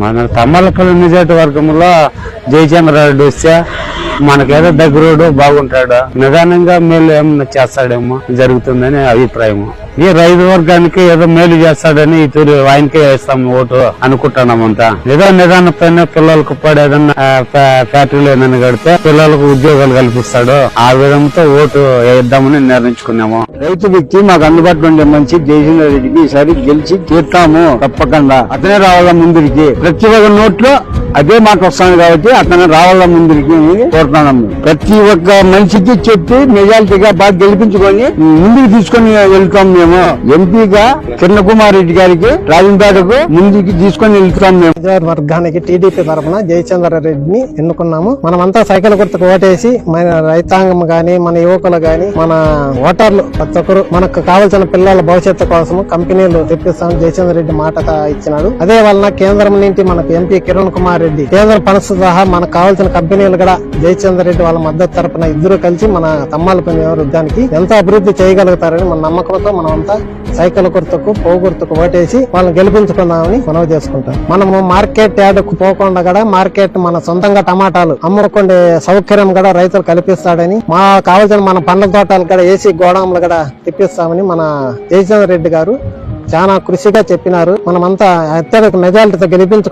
మన తమ్మలపల్లి నియోజకవర్గంలో జయచంద్రారెడ్డి వస్తే మనకేదో దగ్గరోడు బాగుంటాడు? నిదానంగా మేలు ఏమన్నా చేస్తాడేమో? జరుగుతుందని అభిప్రాయం ఈ రైతు వర్గానికి ఏదో మేలు చేస్తాడని ఈ తూరి ఆయనకే వేస్తాం ఓటు అనుకుంటున్నామంతా ఏదో నిదాన పిల్లలకు పడి ఏదన్నా ఫ్యాక్టరీలు ఏదైనా కడితే పిల్లలకు ఉద్యోగాలు కల్పిస్తాడు. ఆ విధంతో ఓటు వేద్దామని నిర్ణయించుకున్నాము. రైతు వ్యక్తి మాకు అందుబాటులో ఉండే మంచి జయచంద్ర రెడ్డికి ఈసారి గెలిచి తీర్తాము తప్పకుండా. అతనే రావాలా ముందుకి ప్రతి ఒక్క నోట్లో అదే మాకు వస్తాను కాబట్టి అతను రావాలా ముందుకి అనేది కోరుతున్నాము ప్రతి ఒక్క మనిషికి చెప్పి మెజారిటీగా బాగా గెలిపించుకొని ముందుకు తీసుకొని వెళ్తాం మేము. ఎంపీగా కిరణ్ కుమార్ రెడ్డి గారికి రాజంపేటకు ముందుకు తీసుకొని వెళ్తాం మేము. వర్గానికి టీడీపీ తరఫున జయచంద్ర రెడ్డిని ఎన్నుకున్నాము. మనమంతా సైకిల్ గుర్తుకు ఓటేసి మన రైతాంగం గాని మన యువకులు గాని మన ఓటర్లు ప్రతి ఒక్కరు మనకు కావాల్సిన పిల్లల భవిష్యత్తు కోసం కంపెనీలు తెప్పిస్తాం జయచంద్ర రెడ్డి మాట ఇచ్చినాడు. అదే వలన కేంద్రం నుండి మనకు ఎంపీ కిరణ్ కుమార్ రెడ్డి కేంద్ర పనసు సహా మనకు కావాల్సిన కంపెనీలు కూడా జయచంద్ర రెడ్డి వాళ్ళ మద్దతు తరపున ఇద్దరు కలిసి మన తమ్మాలపల్లి వృద్ధానికి ఎంత అభివృద్ధి చేయగలుగుతారని మన నమ్మకంతో మనం అంతా సైకిల్ గుర్తుకు పో గుర్తుకు ఓటేసి వాళ్ళని గెలిపించుకుందామని మనవి చేసుకుంటాం. మనము మార్కెట్ యార్డుకు పోకుండా కూడా మార్కెట్ మన సొంతంగా టమాటాలు అమ్ముకుండే సౌకర్యం కూడా రైతులు కల్పిస్తాడని మా కావాల్సిన మన పండ్ల తోటలు కూడా ఏసీ గోడాంలు కూడా తెప్పిస్తామని మన జయచంద్ర రెడ్డి గారు చాలా కృషిగా చెప్పినారు. మనమంతా అత్యధిక మెజారిటీతో గెలిపించు